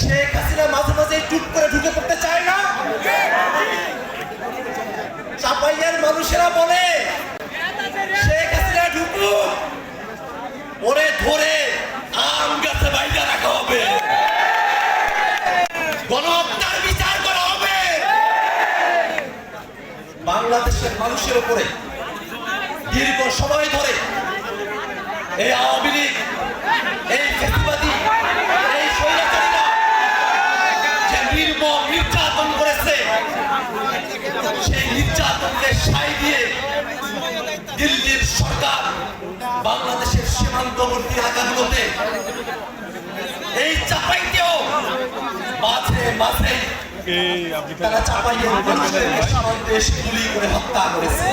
শেখ হাসিনা মাঝে মাঝে টুট করে ঢুকে পড়তে চায় না? চাপাইয়ার মানুষেরা বলে, শেখ হাসিনা ঢুকু ওরে ধরে আম গাছে বাইরে রাখা হবে। গণহত্যার বিচার করা হবে। বাংলাদেশের মানুষের উপরে দীর্ঘ সময় ধরে এই আওয়ামী লীগ নির্মম নির্যাতন করেছে। সেই নির্যাতনকে সাই দিয়ে দিল্লির সরকার বাংলাদেশের সীমান্তবর্তী এলাকাগুলোতে এই চাপাইতেও মাঝে মাঝে তারা চাপাইয়ে গুলি করে হত্যা করেছে।